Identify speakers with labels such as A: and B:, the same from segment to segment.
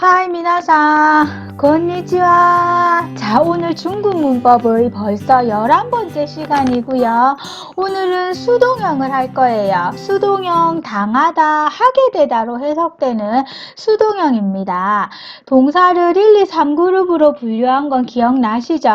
A: 하이 미나상 건니치와. 자 오늘 중국 문법의 벌써 11번째 시간이고요. 오늘은 수동형을 할 거예요. 수동형 당하다 하게 되다로 해석되는 수동형입니다. 동사를 1, 2, 3그룹으로 분류한 건 기억나시죠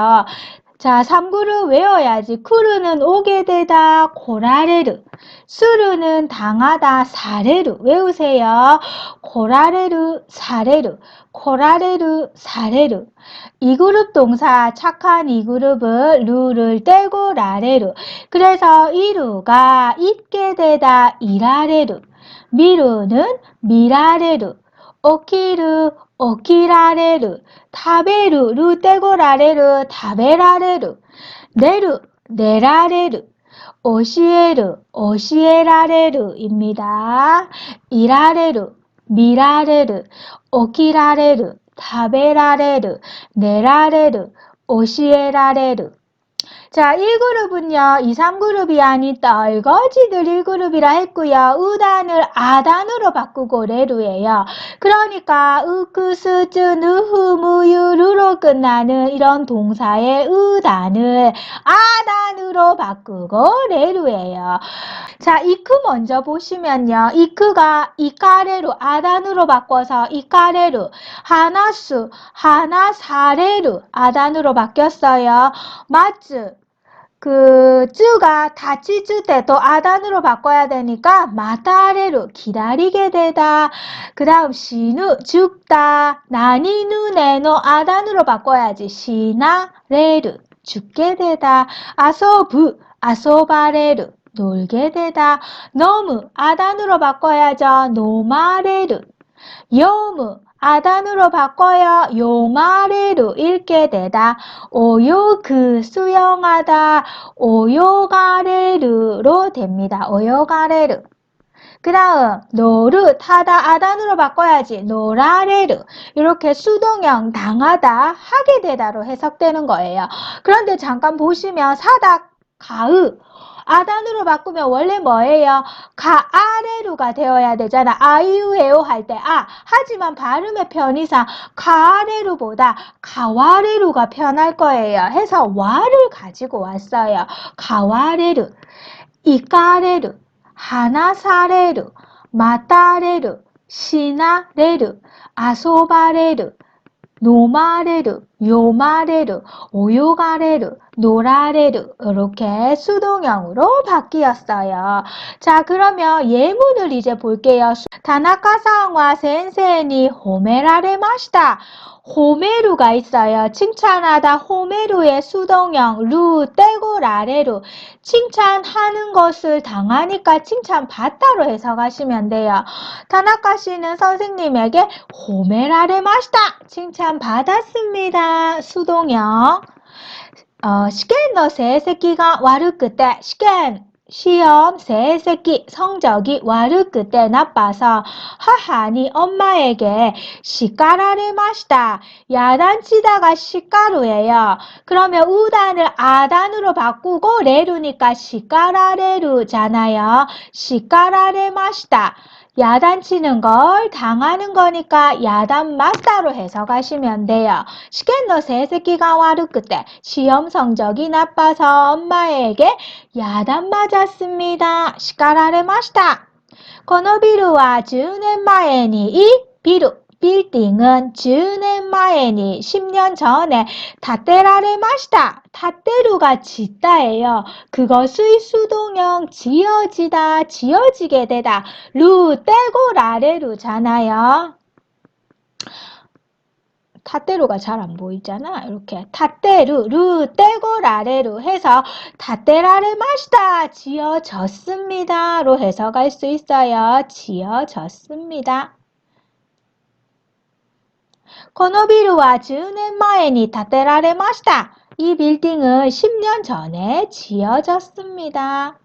A: 자 3그룹 외워야지. 쿠르는 오게 되다 고라레르. 수르는 당하다 사레르. 외우세요. 고라레르 사레르. 코라레르 사레르. 이 그룹 동사 착한 이 그룹은 루를 떼고 라레르. 그래서 이루가 있게 되다 이라레르. 미루는 미라레르. 오키르 오키라레르 타베르 루 떼고 라레르 타베라레르 네르 네라레르 오시에르 오시에라레르입니다. 이라레르 미라레르 오키라레르 타베라레르 네라레르 오시에라레르 자, 1그룹은요, 2, 3그룹이 아닌 떨거지들 1그룹이라 했고요. 의단을 아단으로 바꾸고 레루예요. 그러니까 으크, 스즈, 느흐, 무유, 루로 끝나는 이런 동사의 의단을 아단으로 바꾸고 레루예요. 자, 이크 먼저 보시면요. 이크가 이카레루, 아단으로 바꿔서 이카레루, 하나수, 하나사레루, 아단으로 바뀌었어요. 마츠, 그 쯔가 다치즈 때도 아단으로 바꿔야 되니까 마타레루 기다리게 되다. 그 다음 시누 죽다. 나니누 네노 아단으로 바꿔야지. 시나레루 죽게 되다. 아소부 아소바레루 놀게 되다. 너무 아단으로 바꿔야죠. 노마레루 요무 아단으로 바꿔야 요마레루 읽게 되다. 오요 그 수영하다. 오요가레르로 됩니다. 오요가레르. 그 다음 노르 타다 아단으로 바꿔야지 노라레르 이렇게 수동형 당하다 하게 되다로 해석되는 거예요. 그런데 잠깐 보시면 사다 가으 아단으로 바꾸면 원래 뭐예요? 가 아래루가 되어야 되잖아. 아이유에요 할때 아. 하지만 발음의 편의상 가 아래루보다 가와레루가 편할 거예요. 해서 와를 가지고 왔어요. 가와레루, 이까레루, 하나사레루, 마타레루, 시나레루, 아소바레루, 노마레르, 요마레르, 오요가레르, 노라레르 이렇게 수동형으로 바뀌었어요. 자 그러면 예문을 이제 볼게요. 다나카상와 센세니 호메라레 마시다. 호메루가 있어요. 칭찬하다 호메루의 수동형 루 떼고 라레루 칭찬하는 것을 당하니까 칭찬받다로 해석하시면 돼요. 타나카 씨는 선생님에게 호메라레 마시다 칭찬받았습니다. 수동형 어, 시켄の 成績が 悪くて 시켄 시험 세세기 성적이 와르 때 나빠서 하하니 엄마에게 시까라를 마시다. 야단치다가 시까루예요. 그러면 우단을 아단으로 바꾸고 레루니까 시까라레루잖아요. 시까라를 마시다. 야단치는 걸 당하는 거니까 야단 맞다로 해석하시면 돼요. 시켄너 세세기가 와르 그때 시험 성적이 나빠서 엄마에게 야단 맞았습니다. 시카라레 마시다. このビルは10年前に이 비루 빌딩은 10년 前に 10년 전에 다테라레 마시다. 다테루가 짓다예요. 그것의 수동형 지어지다, 지어지게 되다. 루 떼고 라레루잖아요. 타테루가 잘 안 보이잖아. 이렇게 타테루, 루 떼고 라레루 해서 타테라레 마시다 지어졌습니다로 해석할 수 있어요. 지어졌습니다. このビルは10年前に建てられました. 이 빌딩은 10년 전에 지어졌습니다.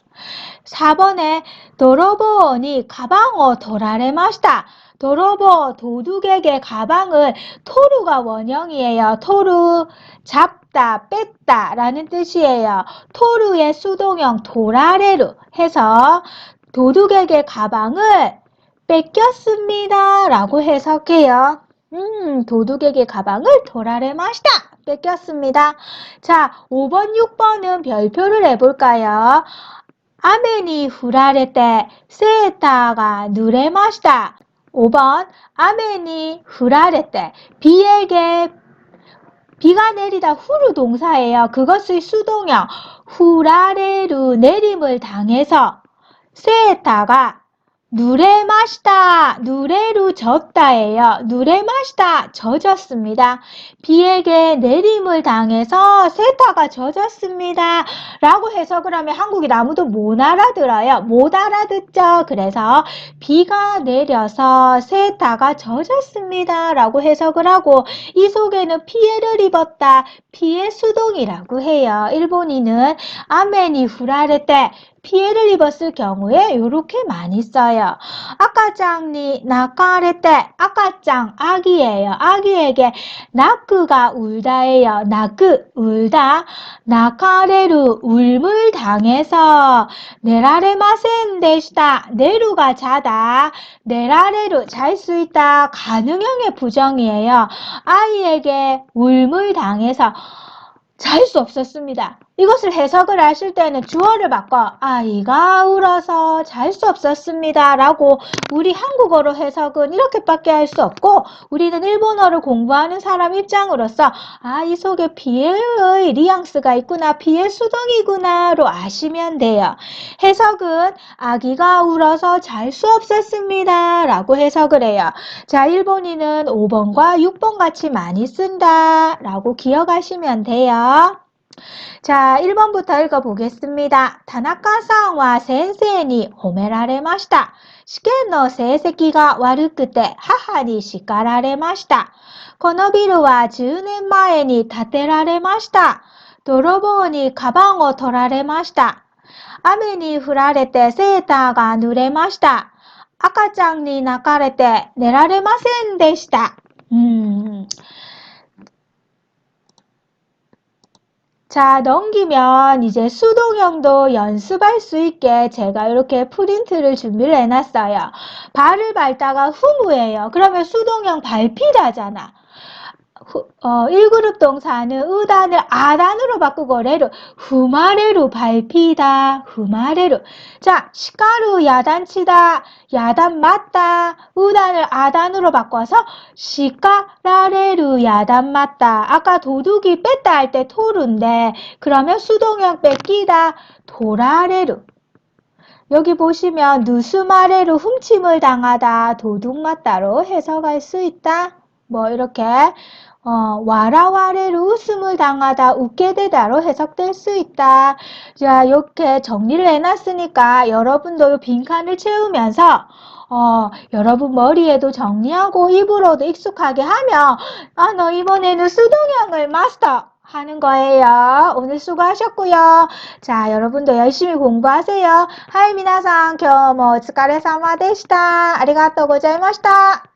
A: 4번에 도로보니 가방을 도라레마시다. 도로보 도둑에게 가방을 토루가 원형이에요. 토루 잡다 뺐다 라는 뜻이에요. 토루의 수동형 도라레루 해서 도둑에게 가방을 뺏겼습니다 라고 해석해요. 음, 도둑에게 가방을 도라레마시다. 뺏겼습니다. 자, 5번, 6번은 별표를 해볼까요? 아멘이 후라레 때 세타가 누레마시다. 5번, 아멘이 후라레 때 비에게 비가 내리다 후루 동사예요. 그것의 수동형 후라레루 내림을 당해서 세타가 누레 마시다, 누레루 젖다예요. 누레 마시다, 젖었습니다. 비에게 내림을 당해서 세타가 젖었습니다. 라고 해석을 하면 한국인 아무도 못 알아들어요. 못 알아듣죠. 그래서 비가 내려서 세타가 젖었습니다. 라고 해석을 하고 이 속에는 피해를 입었다. 피해 수동이라고 해요. 일본인은 아멘이 후라레 피해를 입었을 경우에 이렇게 많이 써요. 아까짱니 나카레 때 아까짱 아기예요. 아기에게 나크가 울다예요. 나크 울다 나카레루 울물 당해서 네라레마센 데시다 네루가 자다 네라레루 잘 수 있다 가능형의 부정이에요. 아이에게 울물 당해서 잘 수 없었습니다. 이것을 해석을 하실 때는 주어를 바꿔 아이가 울어서 잘 수 없었습니다. 라고 우리 한국어로 해석은 이렇게밖에 할 수 없고 우리는 일본어를 공부하는 사람 입장으로서 아, 이 속에 비엘의 리앙스가 있구나. 비엘 수동이구나로 아시면 돼요. 해석은 아기가 울어서 잘 수 없었습니다. 라고 해석을 해요. 자, 일본인은 5번과 6번 같이 많이 쓴다. 라고 기억하시면 돼요. 자, 1번부터 읽어보겠습니다. 타나카さんは 先生に 호메라레마시다. 試験の成績が悪くて母に叱られました。このビルは10年前に建てられました。泥棒にカバンを取られました。雨に降られてセーターが濡れました。赤ちゃんに泣かれて寝られませんでした。 음. 자, 넘기면 이제 수동형도 연습할 수 있게 제가 이렇게 프린트를 준비를 해놨어요. 발을 밟다가 후무예요. 그러면 수동형 발피다잖아. 후, 어, 1그룹 동사는 의단을 아단으로 바꾸고 레루, 후마레루 발피다, 후마레루. 자, 시카루 야단치다, 야단 맞다, 의단을 아단으로 바꿔서 시카라레루 야단 맞다. 아까 도둑이 뺐다 할 때 토르인데, 그러면 수동형 뺏기다, 도라레루. 여기 보시면 누수마레루 훔침을 당하다, 도둑 맞다로 해석할 수 있다. 뭐 이렇게 어, 와라와레로 웃음을 당하다 웃게 되다로 해석될 수 있다. 자, 이렇게 정리를 해놨으니까 여러분도 빈칸을 채우면서 어, 여러분 머리에도 정리하고 입으로도 익숙하게 하면 아, 너 이번에는 수동형을 마스터 하는 거예요. 오늘 수고하셨고요. 자, 여러분도 열심히 공부하세요. 하이 미나상 겨모 뭐, 스카레 사마 데시다. 아리가또 고자이마시다.